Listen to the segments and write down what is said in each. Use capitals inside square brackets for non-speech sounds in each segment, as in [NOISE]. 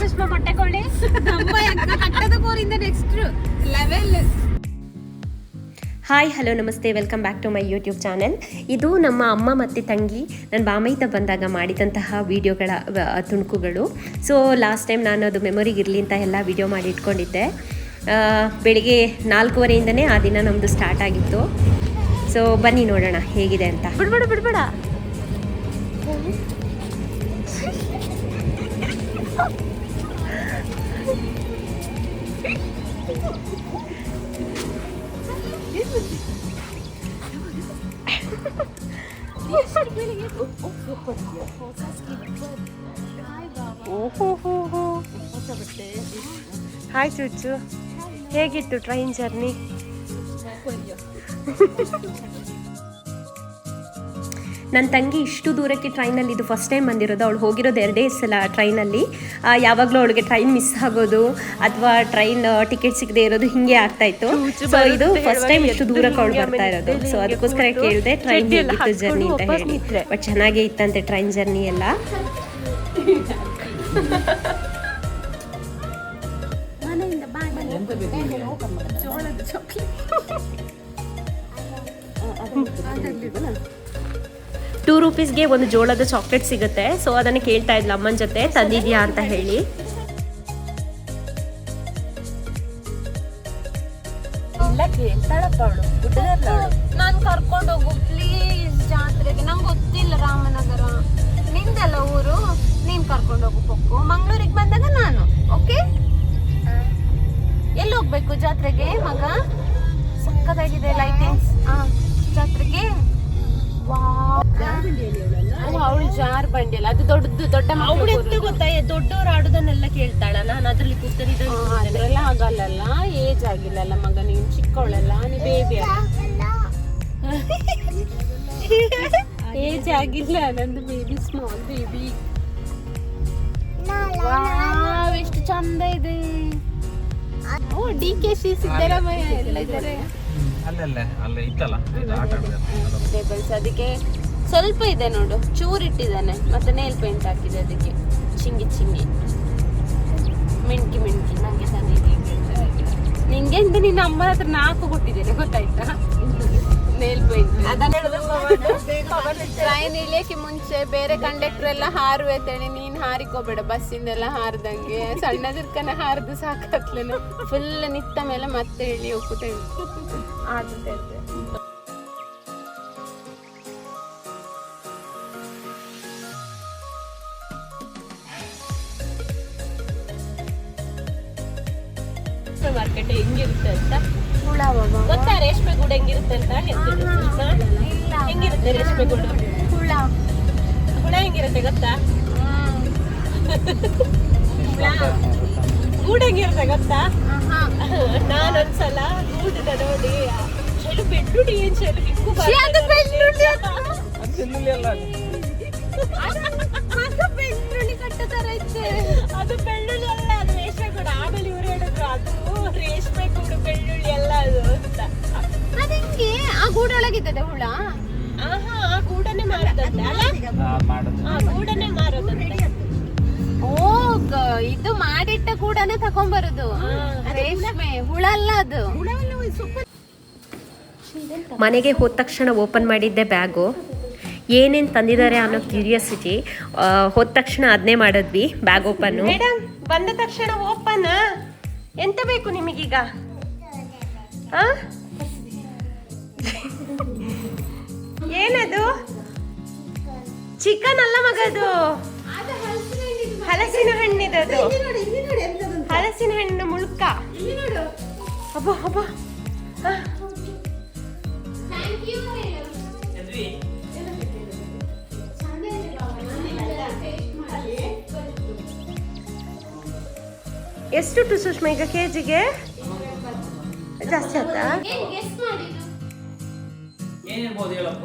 ಸುಷ್ಮಾ ಕೋಳಿ ಹಟ್ಟದ ಕೋರಿಂದ ನೆಕ್ಸ್ಟ್ ಲೆವೆಲ್ ಹಾಯ್ ಹಲೋ ನಮಸ್ತೆ welcome back to my YouTube channel ಇದು ನಮ್ಮ ಅಮ್ಮ ಮತ್ತು ತಂಗಿ ನನ್ನ ಬಾಮೈತ ಬಂದಾಗ ಮಾಡಿದಂತಹ ವಿಡಿಯೋಗಳ ತುಣುಕುಗಳು. ಸೊ ಲಾಸ್ಟ್ ಟೈಮ್ ನಾನು ಅದು ಮೆಮೊರಿಗೆ ಇರಲಿ ಅಂತ ಎಲ್ಲ ವೀಡಿಯೋ ಮಾಡಿ ಇಟ್ಕೊಂಡಿದ್ದೆ. ಬೆಳಿಗ್ಗೆ ನಾಲ್ಕೂವರೆಯಿಂದನೇ ಆ ದಿನ ನಮ್ಮದು ಸ್ಟಾರ್ಟ್ ಆಗಿತ್ತು. ಸೊ ಬನ್ನಿ ನೋಡೋಣ ಹೇಗಿದೆ ಅಂತ. ಬಿಡ್ಬೇಡ ಬಿಡ್ಬೇಡ. ಹಾಯ್ ಚುಚ್ಚು ಹೇಗಿತ್ತು ಟ್ರೈನ್ ಜರ್ನಿ ನನ್ನ ತಂಗಿ ಇಷ್ಟು ದೂರಕ್ಕೆ ಟ್ರೈನಲ್ಲಿ ಇದು ಫಸ್ಟ್ ಟೈಮ್ ಬಂದಿರೋದು. ಅವಳು ಹೋಗಿರೋದು ಎರಡೇ ಸಲ ಟ್ರೈನಲ್ಲಿ ಯಾವಾಗಲೂ ಅವಳಿಗೆ ಟ್ರೈನ್ ಮಿಸ್ ಆಗೋದು ಅಥವಾ ಟ್ರೈನ್ ಟಿಕೆಟ್ ಸಿಗದೆ ಇರೋದು ಹಿಂಗೆ ಆಗ್ತಾ ಇತ್ತು. ಸೊ ಇದು ಫಸ್ಟ್ ಟೈಮ್ ಇಷ್ಟು ದೂರಕ್ಕೆ ಅವಳು ಬರ್ತಾ ಇರೋದು. ಸೊ ಅದಕ್ಕೋಸ್ಕರ ಕೇಳಿದೆ ಟ್ರೈನ್ ಹೇಗಿತ್ತು ಜರ್ನಿ ಅಂತ ಹೇಳಿ. ಬಟ್ ಚೆನ್ನಾಗೇ ಇತ್ತಂತೆ ಟ್ರೈನ್ ಜರ್ನಿ ಎಲ್ಲ. [LAUGHS] [LAUGHS] ಟೂ ರುಪೀಸ್ಗೆ ಒಂದು ಜೋಳದ ಚಾಕ್ಲೇಟ್ ಸಿಗುತ್ತೆ. ಸೊ ಅದನ್ನು ಕೇಳ್ತಾ ಇದ್ಲು ಅಮ್ಮನ ಜೊತೆ. ತಂದಿದ್ಯಾ ಅಂತ ಹೇಳಿ. ಏಜ್ ಆಗಿಲ್ಲಲ್ಲ ಮಗ ನೀನು ಚಿಕ್ಕವಳಲ್ಲ ನೀ ಬೇಬಿ ಏಜ್ ಆಗಿಲ್ಲ ನಂದು ಬೇಬಿ ಸ್ಮಾಲ್ ಬೇಬಿ ಎಷ್ಟು ಚಂದ ಇದೆ. ಓ ಡಿ ಕೆ ಶಿ ಸಿದ್ದರಾಮಯ್ಯ ಎಲ್ಲ ಇದ್ದಾರೆ ಅಲ್ಲಲ್ಲೇ ಅಲ್ಲೇ ಇತ್ತಲ್ಲ ಇದು ಟೇಬಲ್ಸ್ ಅದಕ್ಕೆ ಸ್ವಲ್ಪ ಇದೆ ನೋಡು ಚೂರ್ ಇಟ್ಟಿದ್ದಾನೆ ಮತ್ತೆ ನೇಲ್ ಪೇಂಟ್ ಹಾಕಿದೆ ಅದಕ್ಕೆ. ಚಿಂಗಿ ಚಿಂಗಿ. ಮಿಣ್ಕಿ ಮಿಣ್ಕಿ ನಂಗೆ ನಿಂಗೆ ಅಂತ ನಿನ್ನ ಅಮ್ಮನ ಹತ್ರ ನಾಲ್ಕು ಕೊಟ್ಟಿದ್ದೇನೆ, ಗೊತ್ತಾಯ್ತಾ? ಟ್ರೈನ್ ಇಳಿಯಕ್ಕೆ ಮುಂಚೆ ಬೇರೆ ಕಂಡಕ್ಟರ್ ಎಲ್ಲ ಹಾರು ಅಂತೇಳಿ ನೀನ್ ಹಾರಿಕೋಬೇಡ, ಬಸ್ಸಿಂದೆಲ್ಲ ಹಾರ್ದಂಗೆ. ಸಣ್ಣದಕ್ಕನ ಹಾರ್ದು ಸಾಕಾಗ್ಲೇನೆ ಫುಲ್ ನಿತ್ತ ಮೇಲೆ ಮತ್ತೆ ಇಳಿ ಹೋಗ್ತಾ ಆಗುತ್ತೆ ಗೂಡು ಹೆಂಗಿರುತ್ತೆ ಅಂತ ಹೇಳ್ತಿದ್ರು ಹೆಂಗಿರುತ್ತೆ ರೇಷ್ಮೆ ಗೂಡು ಹುಳ. ಹುಳ ಹೆಂಗಿರುತ್ತೆ ಗೊತ್ತಾ? ಗೂಡು ಹೆಂಗಿರುತ್ತೆ ಗೊತ್ತಾ? ನಾನು ನಾನೊಂದ್ಸಲ ಗೂಡನ್ನ ನೋಡಿ ಚೆಲು ಬೆಳ್ಳುಳ್ಳಿ ಏನ್ ಚೆಲು ಇಕ್ಕು ಅದು ಬೆಳ್ಳುಳ್ಳಿ ಅದು ಬೆಳ್ಳುಳ್ಳಿ ಕಟ್ಟ ತರ ಐತೆ. ಅದು ಬೆಳ್ಳುಳ್ಳಿ ಅಲ್ಲ ಅದು ರೇಷ್ಮೆ ಕೂಡ ಆಮೇಲೆ ಇವ್ರು ಹೇಳಿದ್ರು ಅದು ರೇಷ್ಮೆ ಕೂಡ ಬೆಳ್ಳುಳ್ಳಿ ಅಲ್ಲ ಅದು ಅಂತ. ಆ ಗೂಡೊಳಗಿದ್ದದೆ ಹುಳ? ಆಹಾ ಆ ಗೂಡನ್ನೇ ಮಾರೋದಂತೆ ಅಲ್ಲ? ಆ, ಗೂಡನ್ನೇ ಮಾರೋದಂತೆ ಓ ಗ- ಇದು ಮಾಡಿಟ್ಟ ಕೂಡನೇ ತಕೊಂಬರುದು ರೇಷ್ಮೆ ಹುಳ? ಅಲ್ಲ ಅದು. ಮನೆಗೆ ಹೋದ ತಕ್ಷಣ ಓಪನ್ ಮಾಡಿದ್ದೆ ಬ್ಯಾಗು. ಏನೇನು ತಂದಿದ್ದಾರೆ ಅನ್ನೋ ಕ್ಯೂರಿಯಾಸಿಟಿ ಹೋದ ತಕ್ಷಣ ಅದನ್ನೇ ಮಾಡಿದ್ವಿ ಬ್ಯಾಗ್ ಓಪನ್ ಮೇಡಮ್ ಬಂದ ತಕ್ಷಣ ಓಪನ್? ಎಂತ ಬೇಕು ನಿಮಗೀಗ? ಆ? ಏನದು? ಚಿಕನ್ ಅಲ್ಲ ಮಗದು. ಹಲಸಿನ ಹಣ್ಣಿದದು ಹಲಸಿನ ಹಣ್ಣು ಮುಳ್ಕ. ಅಬ್ಬ ಅಬ್ಬ. ಎಷ್ಟು ಟು ಸುಷ್ಮಾ ಈಗ ಕೆ ಜಿಗೆ ಜಾಸ್ತಿ ಆಯ್ತಾ? ಏನಿರ್ಬೋದು ಹೇಳಪ್ಪ?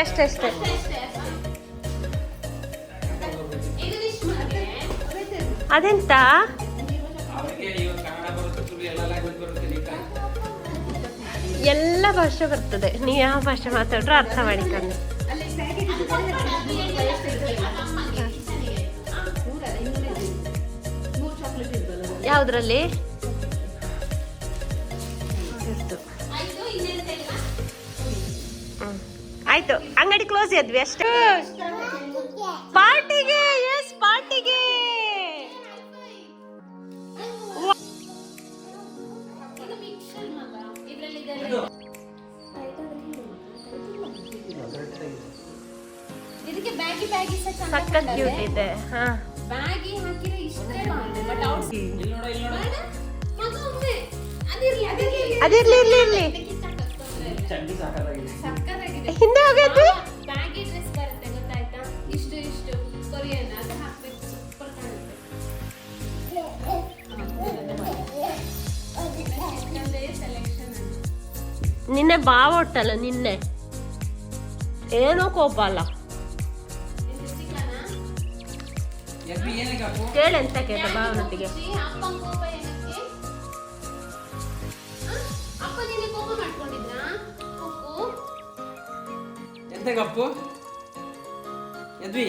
ಅಷ್ಟೇ ಅಷ್ಟೇ ಅಷ್ಟೇ. ಅದೆಂತ? ಎಲ್ಲ ಭಾಷೆ ಬರ್ತದೆ. ನೀ ಯಾವ ಭಾಷೆ ಮಾತಾಡ್ರೂ ಅರ್ಥ ಮಾಡಿಕೊಂಡು ಯಾವ್ದ್ರಲ್ಲಿ? ಆಯ್ತು ಅಂಗಡಿ ಕ್ಲೋಸ್ ಇದ್ವಿ ಅಷ್ಟೇ. ಪಾರ್ಟಿಗೆ ಎಸ್ ಪಾರ್ಟಿಗೆ. ಇದಕ್ಕೆ ಬ್ಯಾಗಿ ಬ್ಯಾಗಿ ಸಖತ್ ಕ್ಯೂಟ್ ಇದೆ ಹಾ. ಬ್ಯಾಗಿ ಹಾಕಿದ್ರೆ ಇಷ್ಟೇ ಬಟ್ ಔಟ್ ಇಲ್ಲಿ ನೋಡಿ ಇಲ್ಲಿ ನೋಡಿ. ಮಗ ಒಮ್ಮೆ ಅದಿರ್ಲಿ ಅದಿರ್ಲಿ. ಅದಿರ್ಲಿ ಇರ್ಲಿ ಇರ್ಲಿ. ಚಂಡಿ ಸಾಕಾಗಿದೆ ಸಕ್ಕತ್ತಾಗಿದೆ ಹಿಂದೆ ಹೋಗೈತಿ ಬ್ಯಾಗಿ ಡ್ರೆಸ್ ಬರುತ್ತೆ ಗೊತ್ತಾಯ್ತಾ? ಇಷ್ಟು ಇಷ್ಟು. ಕೊರಿಯನ್ ಅದು ಹಾಕ್ಬೇಕು. ಸೂಪರ್ ಕಾಣುತ್ತೆ. ಸೆಲೆಕ್ಷನ್ ನಿನ್ನೆ ಬಾವ ಒಟ್ಟಲ್ಲ ನಿನ್ನೆ. ಏನೋ ಕೋಪ ಅಲ್ಲ ಕೇಳ ಎಂತ ಕೇಳ ಕೇಳೆಂತ ಕೇಳ್ತ ಬಾವನೊಟ್ಟಿಗೆ ಕೋಪ ಏನಕ್ಕೆ ಆ? ಅಪ್ಪ ನಿನ್ನೆ ಕೋಪ ಮಾಡ್ಕೊಂಡಿದ್ರಾ ಎಂತಗ ಕಪ್ಪು ಯದ್ವಿ?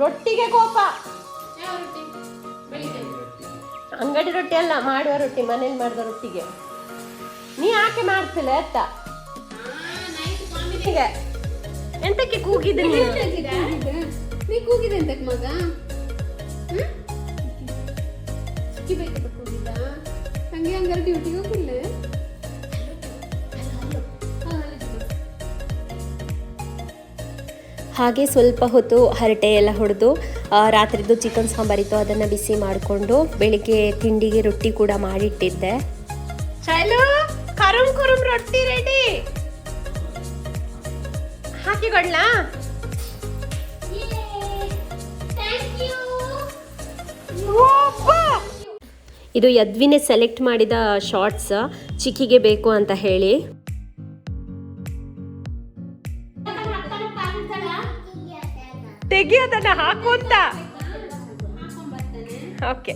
ರೊಟ್ಟಿಗೆ ಕೋಪ. ಅಂಗಡಿ ರೊಟ್ಟಿ ಅಲ್ಲ ಮಾಡುವ ರೊಟ್ಟಿ ಮನೇಲಿ ಮಾಡಿದ ರೊಟ್ಟಿಗೆ. ನೀ ಯಾಕೆ ಮಾಡ್ತಿಲ್ಲ ಎತ್ತ? ಎಂತಕ್ಕೆ ಕೂಗಿದ ನೀ ಕೂಗಿದೆ ಎಂತಕ್ಕೆ ಮಗ? ಹಂಗೆ ಹಂಗಾರೆ ಡ್ಯೂಟಿಗೆ ಹೋಗಿಲ್ಲ ಹಾಗೆ ಸ್ವಲ್ಪ ಹೊತ್ತು ಹರಟೆ ಎಲ್ಲ ಹೊಡೆದು ರಾತ್ರಿದು ಚಿಕನ್ ಸಾಂಬಾರಿತ್ತು ಅದನ್ನು ಬಿಸಿ ಮಾಡಿಕೊಂಡು ಬೆಳಿಗ್ಗೆ ತಿಂಡಿಗೆ ರೊಟ್ಟಿ ಕೂಡ ಮಾಡಿಟ್ಟಿದ್ದೆ. ಚಲು ಕರುಮ್ ಕುರುಮ್ ರೊಟ್ಟಿ ರೆಡಿ ಇದು ಯದ್ವಿನೇ ಸೆಲೆಕ್ಟ್ ಮಾಡಿದ ಶಾರ್ಟ್ಸ್ ಚಿಕ್ಕಿಗೆ ಬೇಕು ಅಂತ ಹೇಳಿ. ತೆಗಿಯೋದನ್ನ ಹಾಕು ಅಂತ. ಓಕೆ.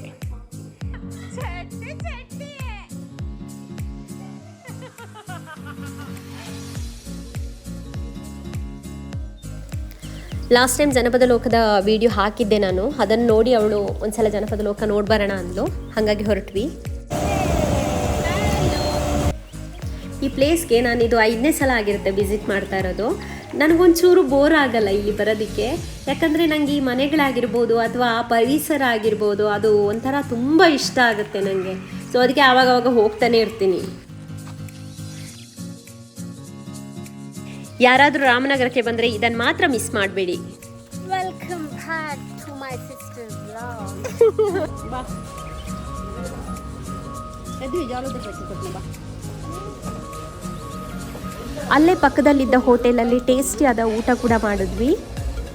ಲಾಸ್ಟ್ ಟೈಮ್ ಜನಪದ ಲೋಕದ ವಿಡಿಯೋ ಹಾಕಿದ್ದೆ ನಾನು. ಅದನ್ನು ನೋಡಿ ಅವಳು ಒಂದ್ಸಲ ಜನಪದ ಲೋಕ ನೋಡಿ ಬರೋಣ ಅಂದ್ಲು. ಹಾಗಾಗಿ ಹೊರಟ್ವಿ. ಈ ಪ್ಲೇಸ್ಗೆ ನಾನು ಇದು ಐದನೇ ಸಲ ಆಗಿರುತ್ತೆ ವಿಸಿಟ್ ಮಾಡ್ತಾ ಇರೋದು. ನನಗೊಂಚೂರು ಬೋರ್ ಆಗಲ್ಲ ಇಲ್ಲಿ ಬರೋದಕ್ಕೆ. ಯಾಕಂದರೆ ನನಗೆ ಈ ಮನೆಗಳಾಗಿರ್ಬೋದು ಅಥವಾ ಆ ಪರಿಸರ ಆಗಿರ್ಬೋದು ಅದು ಒಂಥರ ತುಂಬ ಇಷ್ಟ ಆಗುತ್ತೆ ನನಗೆ ಸೊ ಅದಕ್ಕೆ ಆವಾಗವಾಗ ಆವಾಗ ಹೋಗ್ತಾನೆ ಇರ್ತೀನಿ. ಯಾರಾದರೂ ರಾಮನಗರಕ್ಕೆ ಬಂದರೆ ಇದನ್ನು ಮಾತ್ರ ಮಿಸ್ ಮಾಡಬೇಡಿ. Welcome back to my sister blog ಅಲ್ಲೇ ಪಕ್ಕದಲ್ಲಿದ್ದ ಹೋಟೆಲಲ್ಲಿ ಟೇಸ್ಟಿಯಾದ ಊಟ ಕೂಡ ಮಾಡಿದ್ವಿ.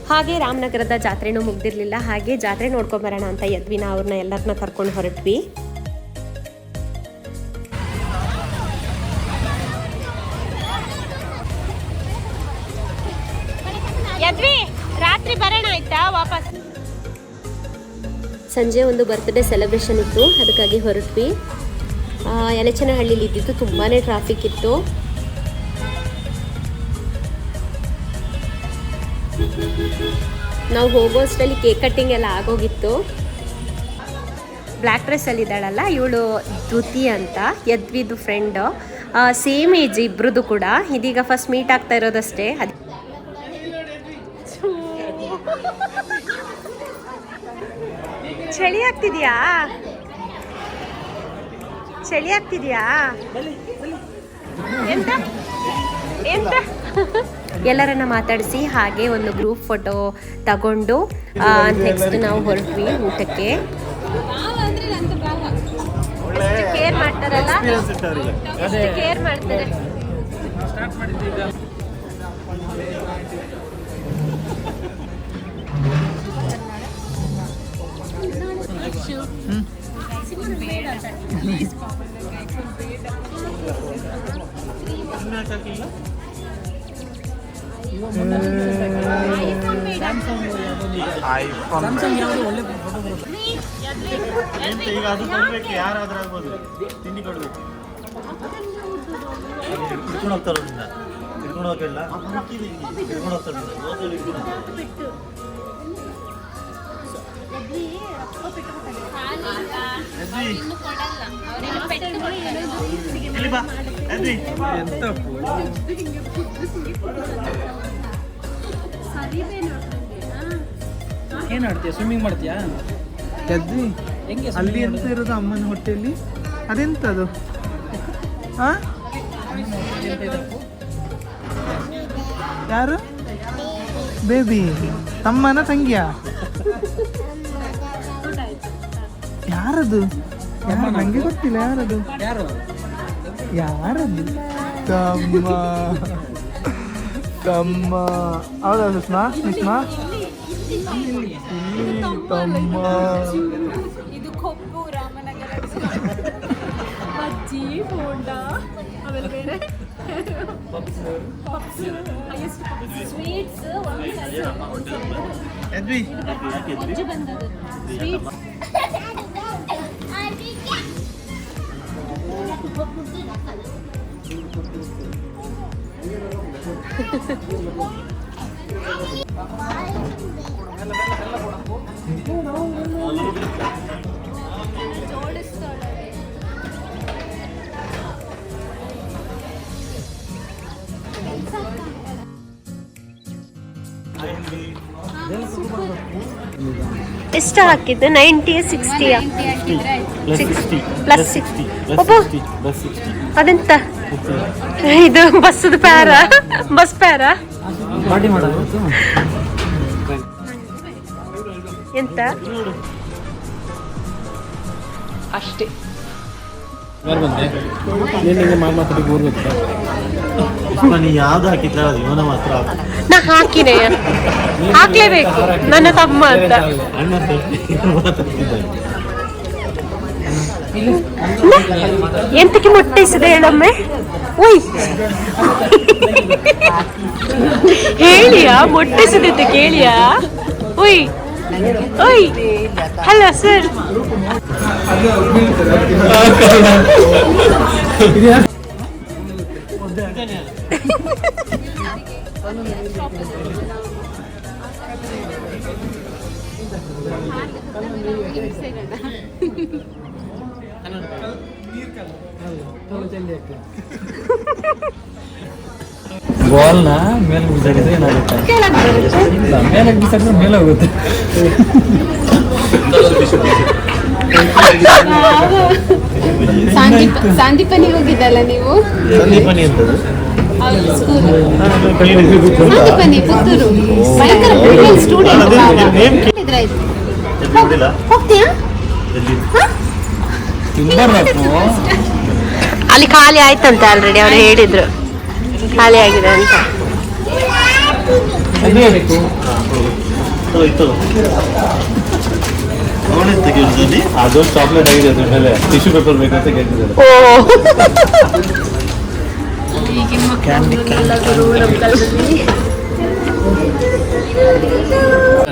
ಹಾಗೆ ರಾಮನಗರದ ಜಾತ್ರೆನೂ ಮುಗ್ದಿರಲಿಲ್ಲ. ಹಾಗೆ ಜಾತ್ರೆ ನೋಡ್ಕೊಂಬರೋಣ ಅಂತ ಯದ್ವಿನ ಅವ್ರನ್ನ ಎಲ್ಲರನ್ನ ಕರ್ಕೊಂಡು ಹೊರಟ್ವಿ. ಯದ್ವಿ ರಾತ್ರಿ ಬರೋಣ ಆಯ್ತಾ? ವಾಪಸ್. ಸಂಜೆ ಒಂದು ಬರ್ತ್ಡೇ ಸೆಲೆಬ್ರೇಷನ್ ಇತ್ತು. ಅದಕ್ಕಾಗಿ ಹೊರಟ್ವಿ. ಯಲಚನಹಳ್ಳಿಲಿ ಇದ್ದಿದ್ದು ತುಂಬಾ ಟ್ರಾಫಿಕ್ ಇತ್ತು. ನಾವು ಹೋಗೋ ಅಷ್ಟರಲ್ಲಿ ಕೇಕ್ ಕಟ್ಟಿಂಗ್ ಎಲ್ಲ ಆಗೋಗಿತ್ತು. ಬ್ಲ್ಯಾಕ್ ಡ್ರೆಸ್ಸಲ್ಲಿ ಇದ್ದಾಳಲ್ಲ, ಇವಳು ಧೃತಿ ಅಂತ, ಯದ್ವಿದು ಫ್ರೆಂಡು ಸೇಮ್ ಏಜ್ ಇಬ್ರದ್ದು ಕೂಡ. ಇದೀಗ ಫಸ್ಟ್ ಮೀಟ್ ಆಗ್ತಾ ಇರೋದಷ್ಟೇ. ಅದು ಚಳಿ ಆಗ್ತಿದ್ಯಾ? ಚಳಿ ಆಗ್ತಿದ್ಯಾ? ಎಂತ? ಎಂತ? ಎಲ್ಲರನ್ನ ಮಾತಾಡಿಸಿ ಹಾಗೆ ಒಂದು ಗ್ರೂಪ್ ಫೋಟೋ ತಗೊಂಡು ನೆಕ್ಸ್ಟ್ ನಾವು ಹೊರಟ್ವಿ ಊಟಕ್ಕೆ. ಕೇರ್ ಮಾಡ್ತಾರಲ್ಲ? ಕೇರ್ ಮಾಡ್ತಾರೆ? ಈಗ ಎಂತ ಈಗ ಅದು ಕೊಡ್ಬೇಕು ಯಾರಾದ್ರೂ ಆಗ್ಬೋದು ತಿಂಡಿ ಕೊಡ್ಬೇಕು ಹಿಡ್ಕೊಂಡು ಹೋಗ್ತಾರ ಹಿಡ್ಕೊಂಡು ಏನ್ ಆಡ್ತೀಯ ಸ್ವಿಮ್ಮಿಂಗ್ ಮಾಡ್ತೀಯಾ? ಎದ್ವಿ ಹೆಂಗೆ ಅಲ್ಲಿ ಎಂತ ಇರೋದು ಅಮ್ಮನ ಹೊಟ್ಟೆಯಲ್ಲಿ ಅದೆಂತದು? ಹಾ ಯಾರು? ಬೇಬಿ. ತಮ್ಮನ ತಂಗಿಯ? ಯಾರದು? ಯಾರು ನಂಗೆ ಗೊತ್ತಿಲ್ಲ ಯಾರದು ಯಾರು ಯಾರದು ತಮ್ಮ ತಮ್ಮ ಹೌದಾ ಸುಷ್ಮಾ ಸುಷ್ಮಾ ಇಲ್ಲಿ ತಮ್ಮ ಇದು ಕೊಬ್ಬು ರಾಮನಗರ ಬಜ್ಜಿ ಬೋಂಡ ಆಮೇಲೆ ಬೇರೆ ಸ್ವೀಟ್ಸ್ ಎದ್ವಿ ಯಾಕೆ ಎದ್ರಿ? ಎಷ್ಟು ಹಾಕಿದ್ದು ನೈಂಟಿ ಸಿಕ್ಸ್ಟಿಯಾ Plus 60. Plus sixty 60. Plus ಒಬ್ಬ 60. Plus 60. ಅದೆಂತ? ಇದು ಬಸ್ಸದ ಪ್ಯಾರ? Bus para? ಎಂತ? ಅಷ್ಟೇ. ಯಾರು ಬಂದೆ ನಿನ್ನೆ ಮಾತಾಡಿ ಊರ್ ನೀ ಯಾವ್ದು ಹಾಕಿದ್ರೆ? ಅದು ಇವನ ಮಾತ್ರ ಹಾಕು. ನಾ ಹಾಕಿನೇ. ಹಾಕ್ಲೇಬೇಕು. ನನ್ನ ತಮ್ಮ ಅಂತ. ಎಂತಕ್ಕೆ ಮೊಟ್ಟೆಸಿದೆ ಹೇಳೊಮ್ಮೆ? ಉಯ್ ಹೇಳಿಯಾ? ಅಂತ ಕೇಳಿಯಾ? ಉಯ್ ಉಯ್ ಹಲೋ ಸರ್ ಬಾಲ್ನ ಮೇಲೆ ಬಿಸಾಡಿದ್ರೆ ಏನಾಗುತ್ತೆ? ಇಲ್ಲ ಮೇಲೆ ಬಿಸಾಡಿದ್ರೆ ಮೇಲೆ ಹೋಗುತ್ತೆ. ಸಾಂದೀಪನಿಗೆ ಹೋಗಿದ್ದಲ್ಲ ನೀವು? ಸಂದೀಪನಿ ಅಂತದ್ದು. ಸ್ಕೂಲ್ ಗೊತ್ತಾ? ಸಾಂದೀಪನಿ ಪುತ್ತೂರು. ಭಯಂಕರ ಬ್ರಿಲಿಯಂಟ್ ಸ್ಟೂಡೆಂಟ್? ಹೋಗ್ತೀಯಾ? ಅಲ್ಲಿ ಖಾಲಿ ಆಯ್ತಂತೆ ಆಲ್ರೆಡಿ ಅವ್ರು ಹೇಳಿದ್ರು. ಖಾಲಿ ಆಗಿದೆ ಅಂತ ಅದು ಚಾಕ್ಲೇಟ್ ಅದ್ರ ಮೇಲೆ. ಟಿಶ್ಯೂ ಪೇಪರ್ ಬೇಕಂತ ಕೇಳ್ತಿದ್ದಾರೆ. ಓ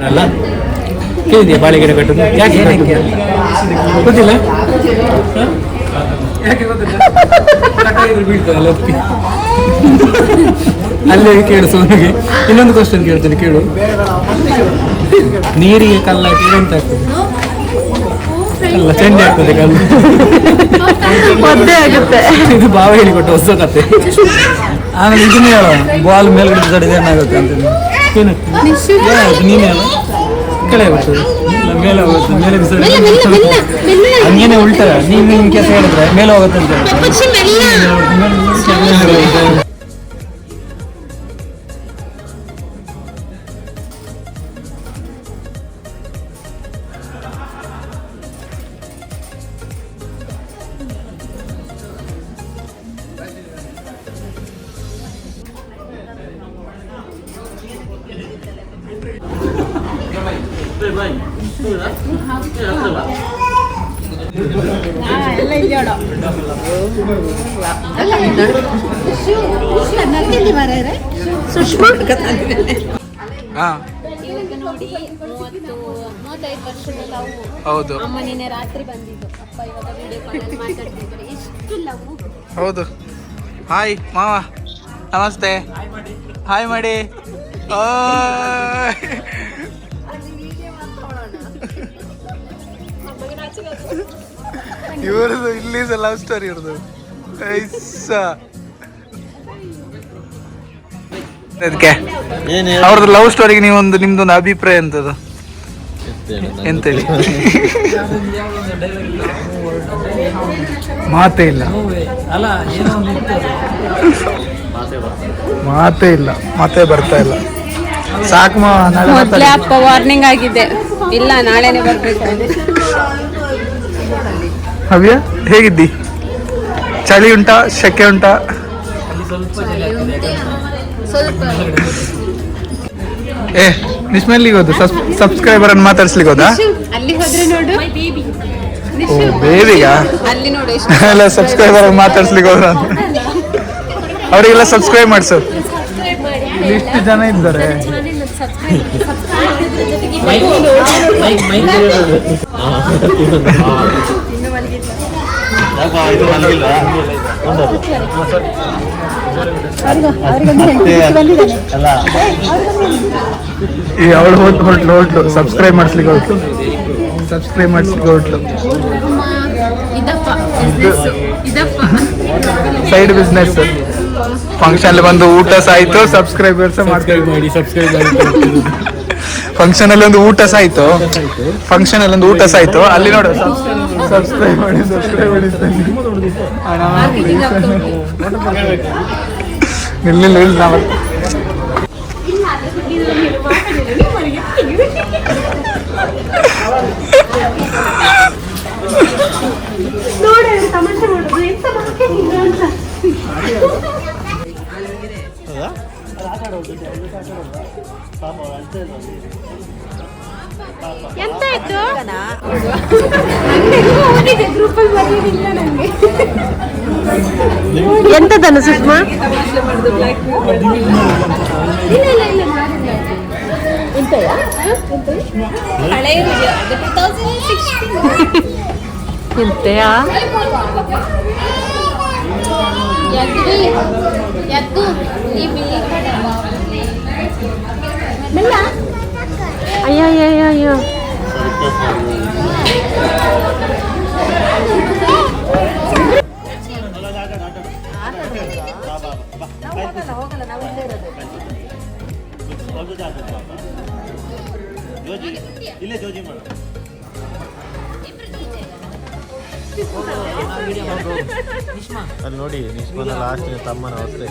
ಅಲ್ಲ? ಕೇಳಿದ್ಯಾ ಬಾಳೆಗಿಡ ಕಟ್ಟೋದು? ಯಾಕೆ ಗೊತ್ತಿಲ್ಲ? ಯಾಕೆ ಗೊತ್ತಿಲ್ಲ? ಬೀಳ್ತದಲ್ಲ [LAUGHS] ಅಲ್ಲೇ ಕೇಳು ಸೋನಿಗೆ. ಇನ್ನೊಂದು ಕ್ವಶನ್ ಕೇಳ್ತೇನೆ ಕೇಳು. ನೀರಿಗೆ ಕಲ್ಲ ಏನಂತ ಎಂತ ಆಗ್ತದೆ? ಚಂಡಿ ಚೆಂಡೆ ಆಗ್ತದೆ ಕಲ್ಲು. ಒದ್ದೆ ಆಗುತ್ತೆ. ಇದು ಬಾವ ಹೇಳಿಕೊಟ್ಟ ಹೊಸ ಕತೆ. ಆಮೇಲೆ ಇದನ್ನ ಹೇಳ ಬಾಲ್ ಮೇಲ್ಗಡೆ ಬಿಸಾಡಿದ್ರೆ ಏನಾಗುತ್ತೆ ಅಂತ ಏನು? ನೀನು ಹೇಳ. ಕೆಳಗೆ ಬರ್ತದೆ. ಮೇಲೆ ಹೋಗುತ್ತೆ ಮೇಲೆ ಬಿಸಾಡಿದ್ರೆ ಹಂಗೇನೆ ಉಲ್ಟ. ನೀನು ಕೆಲಸ ಹೇಳಿದ್ರೆ ಮೇಲೆ ಹೋಗುತ್ತೆ ಅಂತ ಹೇಳ್ತಾರೆ. ಮೇಲೆ ಬಿಸಾಡಿದ್ರೆ ಕೆಳಗೆ ಹೋಗುತ್ತೆ. ಬಾಯ್ ಹೌದಾ? ಏ, ಆಗ್ತಲ್ಲ? ಹಾ ಇವಾಗ ನೋಡಿ ಮೂವತ್ತು ಮೂವತ್ತೈದು ವರ್ಷದ ಲವ್ ಹೌದು. ಹೌದು. ಹಾಯ್ ಮಾವ. ನಮಸ್ತೆ. ಹಾಯ್ ಮಾಡಿ. ಓಯ್. ಇವ್ರದ್ದು ಇಲ್ಲಿ ಲವ್ ಸ್ಟೋರಿ ಇವ್ರದ್ದು. ಐಸ. ಅದಕ್ಕೆ ಏನು ಅವ್ರದ್ದು ಲವ್ ಸ್ಟೋರಿಗೆ ನೀವೊಂದು ನಿಮ್ದೊಂದು ಅಭಿಪ್ರಾಯ ಎಂತದು? ಎಂತೇಳಿ ಮಾತೇ ಇಲ್ಲ ಅಲ್ಲ ಏನೋ ಒಂದು ಮಾತೇ ಇಲ್ಲ. ಮಾತೇ ಬರ್ತಾ ಇಲ್ಲ. ಸಾಕು ಮೊದಲೇ ಅಪ್ಪ ವಾರ್ನಿಂಗ್ ಆಗಿದೆ. ಇಲ್ಲ ನಾಳೆನೆ ಬರ್ಬೇಕು. ಹವ್ಯ? ಹೇಗಿದ್ದಿ? ಚಳಿ ಉಂಟಾ ಶೆಕೆ ಉಂಟಾ? ಸ್ವಲ್ಪ ಏ ನಿಶ್ಮೆಲ್ಲಿಗೆ ಹೋದ ಸಬ್ಸ್ಕ್ರೈಬರ್ ಅನ್ನು ಮಾತಾಡ್ಸ್ಲಿಕ್ಕೆ ಹೋದಾ ಅಲ್ಲಿ ಹೋದ್ರೆ ನೋಡು. ಓ ಬೇಬಿಗ? ಅಲ್ಲಿ ನೋಡು ಎಷ್ಟು ಎಲ್ಲ ಸಬ್ಸ್ಕ್ರೈಬರ್ ಮಾತಾಡ್ಸ್ಲಿಕ್ಕೆ ಹೋದ ಅವರಿಗೆಲ್ಲ ಸಬ್ಸ್ಕ್ರೈಬ್ ಮಾಡಿಸು. ಸರ್ ಇಷ್ಟು ಜನ ಇದ್ದಾರೆ ಯಾಕೋ ಇದು ಮಲಗಿಲ್ಲ ಅಲ್ಲ ಈ ಅವಳು ಹೋದ್ ಹೊರಟ್ಲು ಹೊರಟ್ಲು ಸಬ್ಸ್ಕ್ರೈಬ್ ಮಾಡಿಸ್ಲಿಕ್ಕೆ ಹೊರಟ್ಲು ಸಬ್ಸ್ಕ್ರೈಬ್ ಮಾಡಿಸ್ಲಿಕ್ಕೆ ಹೊರಟ್ಲು ಸೈಡ್ ಬಿಸ್ನೆಸ್ ಫಂಕ್ಷನ್ ಬಂದು ಊಟ ಸಾಯ್ತು ಸಬ್ಸ್ಕ್ರೈಬರ್ಸ್ ಮಾಡ್ತಾ ಮಾಡಿ ಸಬ್ಸ್ಕ್ರೈಬ್ ಮಾಡಿ ಫಂಕ್ಷನ್ ಅಲ್ಲಿ ಒಂದು ಊಟ ಸಾಯ್ತು. ಫಂಕ್ಷನ್ ಅಲ್ಲಿ ಒಂದು ಊಟ ಸಾಯ್ತು. ಅಲ್ಲಿ ನೋಡು. ಸಬ್ಸ್ಕ್ರೈಬ್ ಮಾಡಿ ಸಬ್ಸ್ಕ್ರೈಬ್ ಮಾಡಿ ಇಲ್ಲಿ ಇಲ್ಲಿ ನಾವು. ಎಂತ ಆಯ್ತು? ಎಂತದನ್ನು ಸುಷ್ಮಾ? ಎಂತೆಯಾ? ಎದ್ದು ಎದ್ದು ನೀ ಬಿಳಿ ಮೆಲ್ಲ ಅಯ್ಯ ಅಯ್ಯೋ ಅಯ್ಯ ಅಯ್ಯೋ ಜೋಜಿ ಇಲ್ಲೇ ಜೋಜಿ ಮಾಡು ಅಲ್ಲಿ ನೋಡಿ ನಿಷ್ಮನ ಲಾಸ್ಟ್ ತಮ್ಮನ ಹೊಸರೆ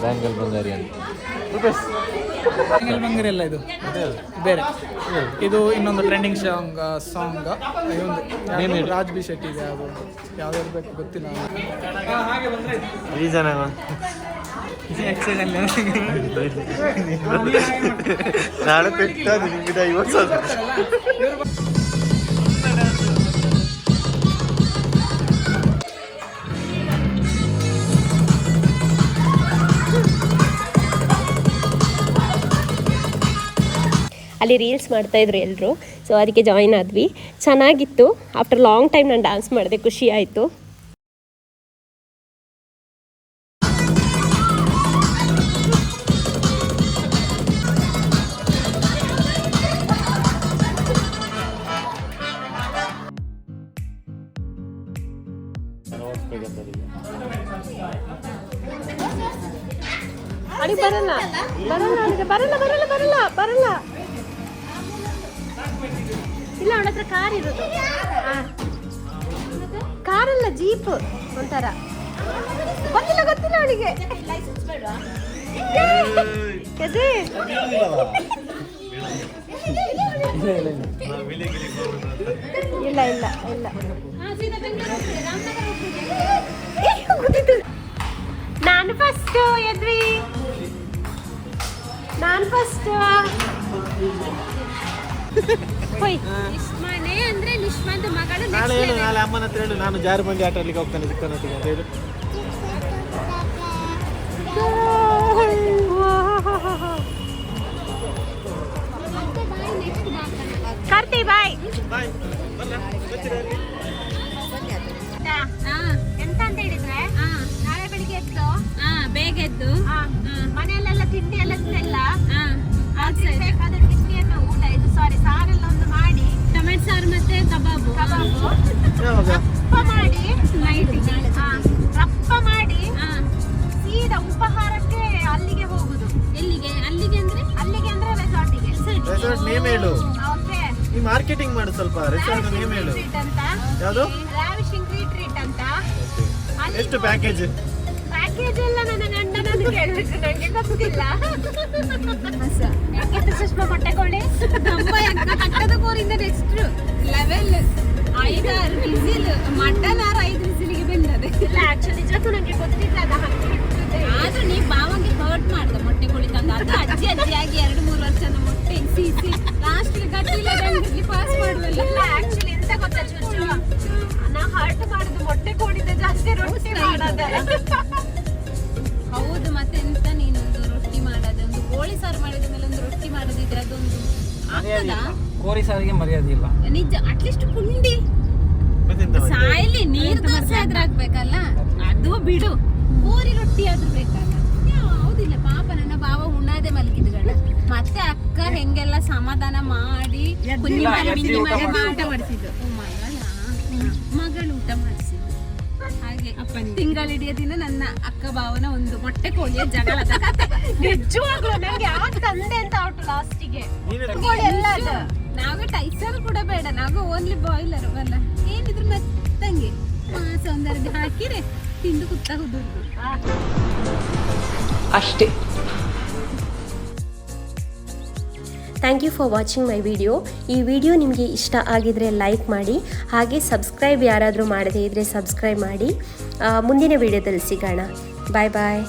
ಬ್ಯಾಂಗಲ್ ಬಂಗಾರಿ ಅಂತ. ಬ್ಯಾಂಗಲ್ ಬಂಗಾರಿ ಅಲ್ಲ ಇದು? ಬೇರೆ. ಇದು ಇನ್ನೊಂದು ಟ್ರೆಂಡಿಂಗ್ ಸಾಂಗ್ ಸಾಂಗ್ ಇನ್ನೊಂದು ರಾಜ್ ಬಿ ಶೆಟ್ಟಿ ಇದೆ ಅದು ಯಾವ್ದು ಬೇಕು ಗೊತ್ತಿಲ್ಲ ರೀಸನ್ [LAUGHS] ನಾಳೆ ಪೆಟ್ಟದು ನಿಮ್ಮಿದ ಇವತ್ತು ಅಲ್ಲಿ ರೀಲ್ಸ್ ಮಾಡ್ತಾ ಇದ್ರು ಎಲ್ಲರೂ ಸೊ ಅದಕ್ಕೆ ಜಾಯಿನ್ ಆದ್ವಿ. ಚೆನ್ನಾಗಿತ್ತು. ಆಫ್ಟರ್ ಲಾಂಗ್ ಟೈಮ್ ನಾನು ಡ್ಯಾನ್ಸ್ ಮಾಡಿದೆ, ಖುಷಿ ಆಯಿತು. ಬರಲ್ಲ. ಬರಲ್ಲ ಬರಲ್ಲ ಬರಲ್ಲ ಬರಲ್ಲ. ಅವಳ ಹತ್ರ ಕಾರ್ ಇರೋದು. ಕಾರಲ್ಲ ಜೀಪ್ ಒಂಥರ. ಗೊತ್ತಿಲ್ಲ ಗೊತ್ತಿಲ್ಲ ಅವಳಿಗೆ ಇಲ್ಲ ಇಲ್ಲ ಇಲ್ಲ. ನಾನು ಫಸ್ಟ್ ಎದ್ರಿ ನಾನು ಫಸ್ಟ್ ಹೋಯ್. ನಿಷ್ಮಾನೆ ಅಂದ್ರೆ ನಿಷ್ಮಾಂತ ಮಗಳು ನಾಳೆ ಹೇಳು ನಾಳೆ ಅಮ್ಮನ ಹತ್ರ ಹೇಳು. ನಾನು ಜಾರು ಬಂಡಿ ಆಟ ಆಡ್ಲಿಕ್ಕೆ ಹೋಗ್ತಾನೆ ಚಿಕ್ಕನೊಟ್ಟಿಗೆ ಅಂತ ಹೇಳು. ಕಾರ್ತಿ ಬಾಯ್. ಬಾಯ್. ರಪ್ಪ ಮಾಡಿ ರಪ್ಪ ಮಾಡಿ ಸೀದಾ ಉಪಹಾರಕ್ಕೆ ಅಲ್ಲಿಗೆ ಹೋಗುದು. ಎಲ್ಲಿಗೆ? ಅಲ್ಲಿಗೆ ಅಂದ್ರೆ? ಅಲ್ಲಿಗೆ ಅಂದ್ರೆ ರೆಸಾರ್ಟಿಗೆ ರೆಸಾರ್ಟ್ ನೇಮ್ ಹೇಳು. ಓಕೆ. ಈ ಮಾರ್ಕೆಟಿಂಗ್ ಮಾಡು ಸ್ವಲ್ಪ ರೆಸಾರ್ಟ್ ನೇಮ್ ಹೇಳು. ಅಂತ. ಯಾವುದು? ರಾವಿಶಿಂಗ್ ರಿಟ್ರೀಟ್ ಅಂತ. ಎಷ್ಟು ಪ್ಯಾಕೇಜ್ ಪ್ಯಾಕೇಜ್ ಎಲ್ಲ ನನ್ನ ಗಂಡನನ್ನು ಕೇಳಬೇಕು ನನಗೆ ಗೊತ್ತಿಲ್ಲ. ಯಾಕೆ ಸುಷ್ಮಾ ಮೊಟ್ಟೆಕೊಳ್ಳಿ ನಮ್ಮ ಅಕ್ಕ ಕಟ್ಟದ ಕೋರಿಂದ ನೆಕ್ಸ್ಟ್ ಲೆವೆಲ್ ಮಟನ್ ಆರು ಐದು ವಿಸಿಲಿಗೆ ಬಂದದೆ ಇಲ್ಲ ಆಕ್ಚುಲಿ ನಿಜಕ್ಕೂ ನನಗೆ ಗೊತ್ತಿಲ್ಲ ಅದು ಹಾಗೆ ಇರ್ತದೆ. ಆದ್ರೂ ನೀ ಬಾವಂಗೆ ಹರ್ಟ್ ಮಾಡ್ದ ಮೊಟ್ಟೆ ಕುಳಿ ತಂದ ಅದು ಅಜ್ಜಿ ಅಜ್ಜಿಯಾಗಿ ಎರಡು ಮೂರು ವರ್ಷದ ಮೊಟ್ಟೆ ಸೀಸಿ ಲಾಸ್ಟ್ ಗಟ್ಟಿಲ್ಲ ಪಾಸ್ ಮಾಡುವಲ್ಲ. ಇಲ್ಲ ಆಕ್ಚುಲಿ ಎಂತ ಗೊತ್ತಾ ಚುಚ್ಚು? ನಾ ಹರ್ಟ್ ಮಾಡುದು ಮೊಟ್ಟೆ ಕೋಡಿದ ಜಾಸ್ತಿ ರೊಟ್ಟಿ ಹೌದು ಮತ್ತೆ ಎಂತ ನೀನೊಂದು ರೊಟ್ಟಿ ಮಾಡದೆ? ಒಂದು ಕೋಳಿ ಸಾರು ಮಾಡಿದ ಮೇಲೆ ಒಂದು ರೊಟ್ಟಿ ಮಾಡೋದಿದ್ರೆ ಅದೊಂದು ಆಗ್ತದಾ? ಇಲ್ಲ ಸಾರಿಗೆ ಮರ್ಯಾದೆ ಇಲ್ಲ. ನಿಜ ಅಟ್ಲೀಸ್ಟ್ ಕುಂಡಿ ಮತ್ತೆಂತ ಮತ್ತೆ? ಸಾಯ್ಲಿ ನೀರ್ ದೋಸೆ ಆದ್ರೆ ಆಗ್ಬೇಕಲ್ಲ? ಅದು ಬಿಡು. ಪೂರಿ ರೊಟ್ಟಿ ಆದ್ರೂ ಬೇಕಲ್ಲ ಯಾವುದಿಲ್ಲ ಪಾಪ ನನ್ನ ಬಾವ ಉಣ್ಣಾದೆ ಮಲಗಿದ ಗಂಡ ಮತ್ತೆ ಅಕ್ಕ ಹೆಂಗೆಲ್ಲ ಸಮಾಧಾನ ಮಾಡಿ ಮಿನಿ ಊಟ ಮಾಡಿ ಊಟ ಮಾಡಿಸಿದ್ದು. ಮಗಳು ಊಟ ಮಾಡಿಸಿದ್ರು ಹಾಗೆ ತಿಂಗಳಿಡಿಯ ದಿನ ನನ್ನ ಅಕ್ಕ ಭಾವನ ಒಂದು ಮೊಟ್ಟೆ ಕೋಳಿಯ ಜಗಳದ ಕತೆ. ನಿಜವಾಗ್ಲೂ ನನಗೆ ಯಾವ ತಂದೆ ಅಂತ ಔಟು ಲಾಸ್ಟಿಗೆ ಕೋಳಿ ಎಲ್ಲ ನಾವು ಟೈಸರ್ ಕೂಡ ಬೇಡ. ನಾವು ಓನ್ಲಿ ಬಾಯ್ಲರ್ ಅಲ್ಲ. ಏನಿದ್ರು ಮತ್ತಂಗೆ ಸೌಂದರ್ಯ ಹಾಕಿರೆ ತಿಂದು ಕುತ್ತ ಹುದುರ್ದು ಅಷ್ಟೇ. Thank you for watching my video ಈ ವಿಡಿಯೋ ನಿಮಗೆ ಇಷ್ಟ ಆಗಿದರೆ ಲೈಕ್ ಮಾಡಿ ಹಾಗೆ ಸಬ್ಸ್ಕ್ರೈಬ್ ಯಾರಾದರೂ ಮಾಡದೇ ಇದ್ದರೆ ಸಬ್ಸ್ಕ್ರೈಬ್ ಮಾಡಿ. ಮುಂದಿನ ವಿಡಿಯೋದಲ್ಲಿ ಸಿಗೋಣ. ಬಾಯ್ ಬಾಯ್